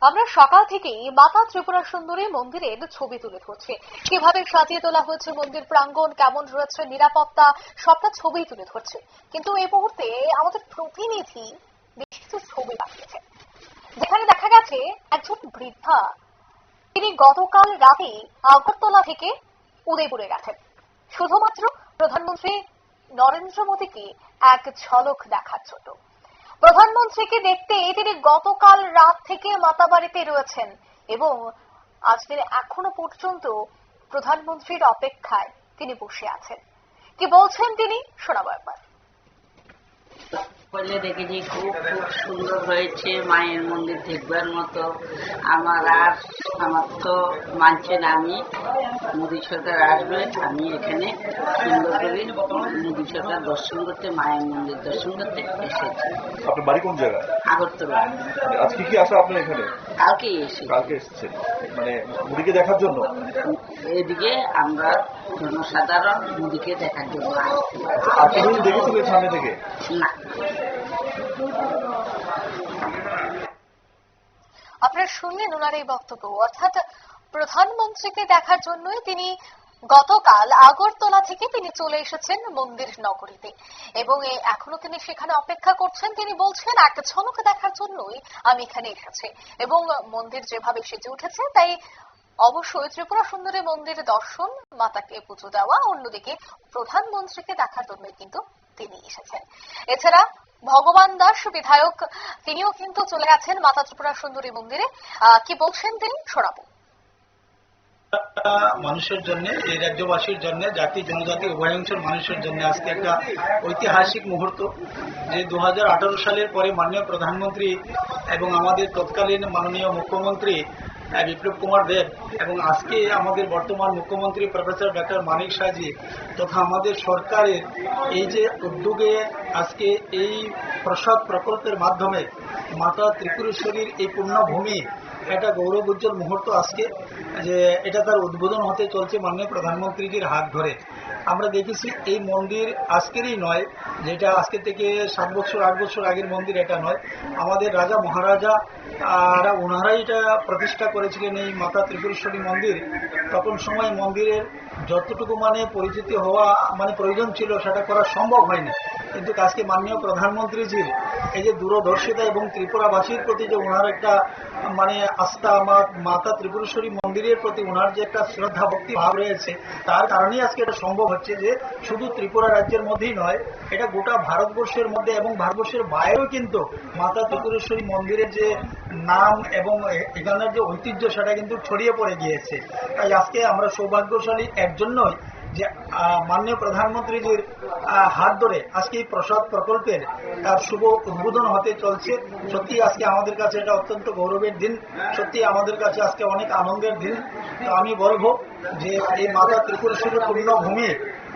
আমরা সকাল থেকেই মাতা ত্রিপুরা সুন্দরী মন্দিরের ছবি তুলে ধরছি। কীভাবে সাজিয়ে তোলা হয়েছে মন্দির প্রাঙ্গণ, কেমন রয়েছে নিরাপত্তা, সবটা ছবি তুলে ধরছে। কিন্তু এই মুহূর্তে আমাদের প্রতিনিধি বেশ কিছু ছবি পাঠিয়েছে। যেখানে দেখা গেছে, একজন বৃদ্ধা, তিনি গতকাল রাতে আগরতলা থেকে উদয়পুরে গেছেন। শুধুমাত্র প্রধানমন্ত্রী নরেন্দ্র মোদীকে এক ঝলক দেখার জন্য। প্রধানমন্ত্রীকে দেখতে তিনি গতকাল রাত থেকে মাতাবাড়িতে রয়েছেন এবং আজ তিনি এখনও পর্যন্ত প্রধানমন্ত্রীর অপেক্ষায় তিনি বসে আছেন। কি বলছেন তিনি? শোনাবার বলে দেখেছি খুব খুব সুন্দর হয়েছে মায়ের মন্দির দেখবার মতো। আমার আর সামর্থ্য মানছে না আমি। মোদী সরকার আসবে আমি এখানে সুন্দর করে মোদী সরকার দর্শন করতে মায়ের মন্দির দর্শন করতে এসেছি। আপনার বাড়ি কোন জায়গায়? আগরতলা। আজকে কি আসা আপনার এখানে? কালকে এসে কালকে এসেছেন। মানে মুড়িকে দেখার জন্য? এদিকে আমরা জনসাধারণ মোদীকে দেখার জন্য আসছি। আপনি দেখেছিলেন সামনে থেকে? না। আপনারা শুনলেন ওনার এই বক্তব্য। অর্থাৎ প্রধানমন্ত্রীকে দেখার জন্যই তিনি গতকাল আগরতলা থেকে তিনি চলে এসেছেন মন্দির নগরীতে। এবং এখনও তিনি সেখানে অপেক্ষা করছেন। তিনি বলছেন এক ঝলক দেখার জন্যই আমি এখানে এসেছি। এবং মন্দির যেভাবে সেজে উঠেছে, তাই অবশ্যই ত্রিপুরা সুন্দরী মন্দির দর্শন, মাতাকে পুজো দেওয়া, অন্যদিকে প্রধানমন্ত্রীকে দেখার জন্যই কিন্তু তিনি এসেছেন। এছাড়া ভগবান দাস বিধায়ক, তিনিও কিন্তু চলে গেছেন মাতা ত্রিপুরা সুন্দরী মন্দিরে। কি বলছেন তিনি? শোনাবো। মানুষের জন্য, এই রাজ্যবাসীর জন্য, জাতি, জনজাতি, উভয়াংশের মানুষের জন্য আজকে একটা ঐতিহাসিক মুহূর্ত, যে দু হাজার আঠারো সালের পরে মাননীয় প্রধানমন্ত্রী এবং আমাদের তৎকালীন মাননীয় মুখ্যমন্ত্রী বিপ্লব কুমার দেব এবং আজকে আমাদের বর্তমান মুখ্যমন্ত্রী প্রফেসর ডক্টর মানিক সাজি তথা আমাদের সরকারের এই যে উদ্যোগে আজকে এই প্রসাদ প্রকল্পের মাধ্যমে মাতা ত্রিপুরেশ্বরীর এই পুণ্যভূমি একটা গৌরব উজ্জ্বল মুহূর্ত আজকে, যে এটা তার উদ্বোধন হতে চলছে মাননীয় প্রধানমন্ত্রীজির হাত ধরে। আমরা দেখেছি এই মন্দির আজকেরই নয়, যেটা আজকে থেকে সাত বছর, আট বছর আগের মন্দির এটা নয়। আমাদের রাজা মহারাজা আর ওনারাই এটা প্রতিষ্ঠা করেছিলেন এই মাতা ত্রিপুরেশ্বরী মন্দির। তখন সময় মন্দিরের যতটুকু মানে পরিচিতি হওয়া মানে প্রয়োজন ছিল, সেটা করা সম্ভব হয়নি। কিন্তু আজকে মাননীয় প্রধানমন্ত্রীজির এই যে দূরদর্শিতা এবং ত্রিপুরাবাসীর প্রতি যে ওনার একটা মানে আস্থা আমার মাতা ত্রিপুরেশ্বরী মন্দিরের প্রতি ওনার যে একটা শ্রদ্ধা, ভক্তি ভাব রয়েছে, তার কারণেই আজকে এটা সম্ভব হচ্ছে যে শুধু ত্রিপুরা রাজ্যের মধ্যেই নয়, এটা গোটা ভারতবর্ষের মধ্যে এবং ভারতবর্ষের বাইরেও কিন্তু মাতা ত্রিপুরেশ্বরী মন্দিরের যে নাম এবং এখানের যে ঐতিহ্য, সেটা কিন্তু ছড়িয়ে পড়ে গিয়েছে। তাই আজকে আমরা সৌভাগ্যশালী এর জন্যই যে মাননীয় প্রধানমন্ত্রীজির হাত ধরে আজকে এই প্রসাদ প্রকল্পের শুভ উদ্বোধন হতে চলছে। সত্যি আজকে আমাদের কাছে এটা অত্যন্ত গৌরবের দিন। সত্যি আমাদের কাছে আজকে অনেক আনন্দের দিন। তো আমি বলব যে এই মাতা ত্রিপুরেশ্বরের পূর্ণ ভূমি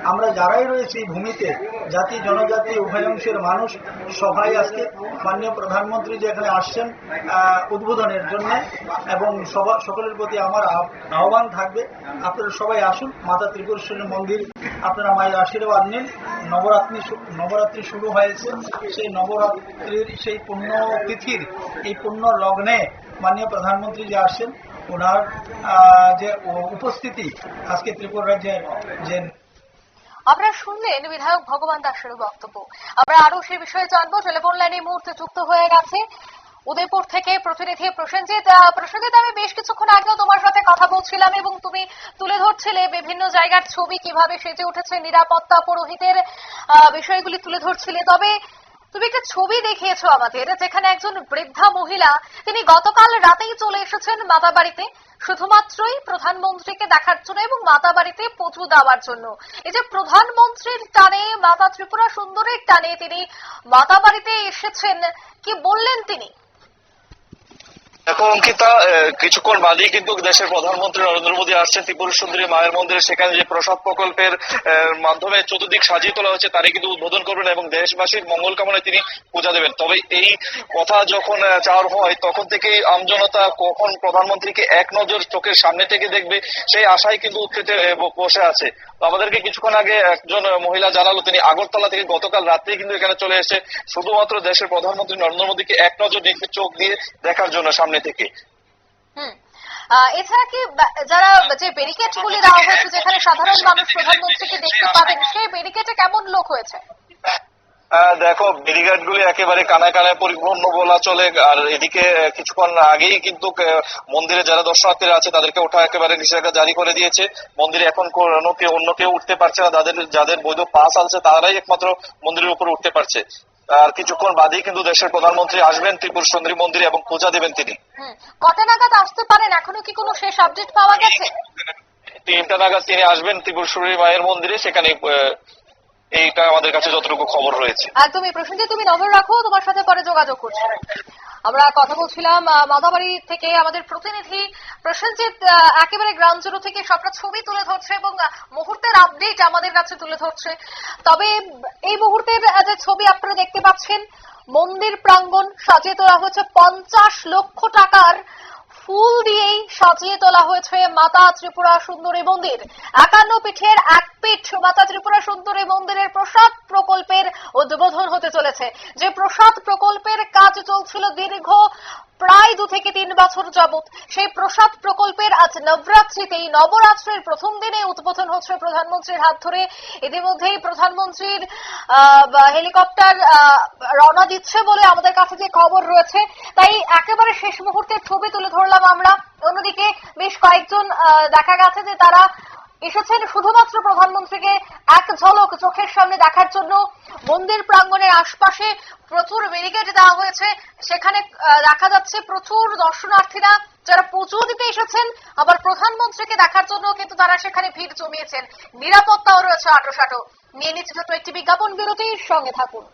আমরা যারাই রয়েছি ভূমিতে, জাতি, জনজাতি, উভয় অংশের মানুষ, সবাই আজকে মাননীয় প্রধানমন্ত্রী যে এখানে আসছেন উদ্বোধনের জন্য, এবং সবা- সকলের প্রতি আমার আহ্বান থাকবে। আপনারা সবাই আসুন, মাতা ত্রিপুরেশ্বরী মন্দির, আপনারা মায়ের আশীর্বাদ নিন। নবরাত্রি নবরাত্রি শুরু হয়েছে। সেই নবরাত্রির সেই পুণ্য তিথির, এই পুণ্য লগ্নে মাননীয় প্রধানমন্ত্রী যে আসছেন, ওনার যে উপস্থিতি, আজকে ত্রিপুরা রাজ্যের যে আপনারা শুনলেন বিধায়ক ভগবান দাসের বক্তব্য। আমরা আরও সে বিষয়ে জানব। টেলিফোন লাইনে মুহূর্তে যুক্ত হয়ে গেছে উদয়পুর থেকে প্রতিনিধি প্রসেনজিৎ। প্রসেনজিৎ, আমি বেশ কিছুক্ষণ আগেও তোমার সাথে কথা বলছিলাম এবং তুমি তুলে ধরছিলে বিভিন্ন জায়গার ছবি, কীভাবে সেজে উঠেছে নিরাপত্তা পুরোহিতের বিষয়গুলি তুলে ধরছিলে। তবে তুমি একটা ছবি দেখিয়েছো আমাদের, যেখানে একজন বৃদ্ধা মহিলা, তিনি গতকাল রাতেই চলে এসেছেন মাতা বাড়িতে শুধুমাত্রই প্রধানমন্ত্রীকে দেখার জন্য এবং মাতা বাড়িতে পুজো দেওয়ার জন্য। এই যে প্রধানমন্ত্রীর টানে, মাতা ত্রিপুরা সুন্দরের টানে তিনি মাতা বাড়িতে এসেছেন, কি বললেন তিনি? এখন অঙ্কিতা কিছুক্ষণ বাদেই কিন্তু দেশের প্রধানমন্ত্রী নরেন্দ্র মোদী আসছেন ত্রিপুরা সুন্দরী মায়ের মন্দিরে। সেখানে যে প্রসাদ প্রকল্পের মাধ্যমে চতুর্দিক সাজিয়ে তোলা হচ্ছে তারই কিন্তু উদ্বোধন করবেন এবং দেশবাসীর মঙ্গল কামনায় তিনি পূজা দেবেন। তবে এই কথা যখন চাওয়ার হয়, তখন থেকেই আমজনতা কখন প্রধানমন্ত্রীকে এক নজর চোখের সামনে থেকে দেখবে, সেই আশায় কিন্তু উৎক্ষেপে বসে আছে। তো আমাদেরকে কিছুক্ষণ আগে একজন মহিলা জানালো, তিনি আগরতলা থেকে গতকাল রাত্রেই কিন্তু এখানে চলে এসে শুধুমাত্র দেশের প্রধানমন্ত্রী নরেন্দ্র মোদীকে এক নজর চোখ দিয়ে দেখার জন্য সামনে থেকে। এছাড়া কি যারা যে ব্যারিকেড গুলি দেওয়া হয়েছে যেখানে সাধারণ মানুষ প্রধানমন্ত্রীকে দেখতে পাবেন সেই ব্যারিকেডে কেমন লোক হয়েছে? দেখো ব্যারিকেড গুলি একেবারে কানায় কানায় পরিপূর্ণ বলা চলে আর এদিকে কিছুক্ষণ আগেই কিন্তু মন্দিরে যারা দর্শনার্থীরা আছে তাদেরকে ওঠা একেবারে নিষেধাজ্ঞা জারি করে দিয়েছে। মন্দিরে এখন কোনো কেউ অন্য কেউ উঠতে পারছে না যাদের যাদের বৈধ পাস আছে তারাই একমাত্র মন্দিরের উপর উঠতে পারছে। আর কিছুক্ষণ বাদেই কিন্তু দেশের প্রধানমন্ত্রী আসবেন ত্রিপুর সুন্দরী মন্দিরে এবং পূজা দেবেন তিনি। কটা নাগাদ আসতে পারেন? এখনও কি কোনো শেষ আপডেট পাওয়া গেছে? তিনটা নাগাদ তিনি আসবেন ত্রিপুর সুন্দরী মায়ের মন্দিরে সেখানে এইটা আমাদের কাছে যতটুকু খবর রয়েছে। একদমই প্রসঙ্গে তুমি নজর রাখো তোমার সাথে পরে যোগাযোগ করছি। আমরা কথা বলছিলাম মাদাবাড়ি থেকে আমাদের প্রতিনিধি প্রসেনজিৎ একেবারে গ্রাম থেকে সবটা ছবি তুলে ধরছে এবং মুহূর্তের আপডেট আমাদের কাছে তুলে ধরছে। তবে, এই মুহূর্তের যে ছবি আপনারা দেখতে পাচ্ছেন, মন্দির প্রাঙ্গণ সাজিয়ে তোলা হয়েছে পঞ্চাশ লক্ষ টাকার ফুল দিয়েই সাজিয়ে তোলা হয়েছে মাতা ত্রিপুরা সুন্দরী মন্দির। একান্ন পিঠের এক পিঠ মাতা ত্রিপুরা সুন্দরী মন্দিরের প্রসাদ প্রকল্পের উদ্বোধন হতে চলেছে। যে প্রসাদ প্রকল্পের কাজ চলছিল দীর্ঘ প্রায় দু থেকে তিন বছর যাবৎ সেই প্রসাদ প্রকল্পের আজ নবরাত্রিতেই নবরাত্রের প্রথম দিনে উদ্বোধন হচ্ছে প্রধানমন্ত্রীর হাত ধরে। ইতিমধ্যেই প্রধানমন্ত্রীর হেলিকপ্টার রওনা দিচ্ছে বলে আমাদের কাছে যে খবর রয়েছে, তাই একেবারে শেষ মুহূর্তের ছবি তুলে ধরলাম আমরা। অন্যদিকে বেশ কয়েকজন দেখা গেছে যে তারা এসেছেন শুধুমাত্র প্রধানমন্ত্রীকে এক ঝলক চোখের সামনে দেখার জন্য। মন্দির প্রাঙ্গণের আশপাশে প্রচুর ব্যারিকেড দেওয়া হয়েছে। সেখানে দেখা যাচ্ছে প্রচুর দর্শনার্থীরা যারা পুজো দিতে এসেছেন, আবার প্রধানমন্ত্রীকে দেখার জন্য কিন্তু তারা সেখানে ভিড় জমিয়েছেন। নিরাপত্তাও রয়েছে আটোসাটো। নিয়ে নিচ্ছে ছোট একটি বিজ্ঞাপন বিরতির সঙ্গে থাকুন।